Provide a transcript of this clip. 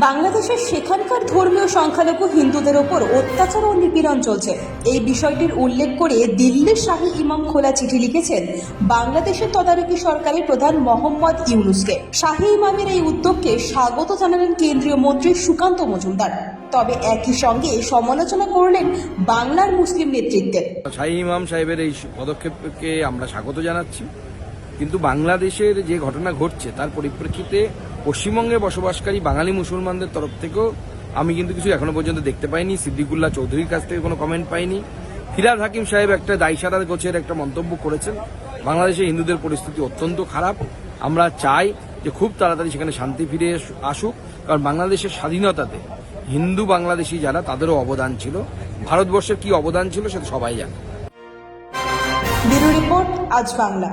বাংলাদেশের সেখানকার ধর্মীয় সংখ্যালঘু হিন্দুদের ওপর অত্যাচার ও নিপীড়ন চলছে। এই বিষয়টির উল্লেখ করে দিল্লির শাহী ইমাম খোলা চিঠি লিখেছেন, বাংলাদেশের তদারকি সরকারের প্রধান মোহাম্মদ ইউনুসকে। শাহী ইমামের এই উদ্যোগকে স্বাগত জানালেন কেন্দ্রীয় মন্ত্রী সুকান্ত মজুমদার। তবে একই সঙ্গে সমালোচনা করলেন বাংলার মুসলিম নেতৃত্বের শাহী ইমাম সাহেবের এই পদক্ষেপকে আমরা স্বাগত জানাচ্ছি। কিন্তু বাংলাদেশের যে ঘটনা ঘটছে, তার পরিপ্রেক্ষিতে পশ্চিমবঙ্গে বসবাসকারী বাঙালি মুসলমানদের তরফ থেকেও আমি কিন্তু কিছু এখনও পর্যন্ত দেখতে পাইনি। সিদ্দিকুল্লাহ চৌধুরীর কাছ থেকে কোনো কমেন্ট পাইনি। ফিরাদ হাকিম সাহেব একটা দায়সারা গোছের একটা মন্তব্য করেছেন। বাংলাদেশে হিন্দুদের পরিস্থিতি অত্যন্ত খারাপ। আমরা চাই যে খুব তাড়াতাড়ি সেখানে শান্তি ফিরে আসুক। কারণ বাংলাদেশের স্বাধীনতাতে হিন্দু বাংলাদেশি যারা, তাদেরও অবদান ছিল। ভারতবর্ষের কি অবদান ছিল সেটা সবাই জানে। রিপোর্ট আজ বাংলা।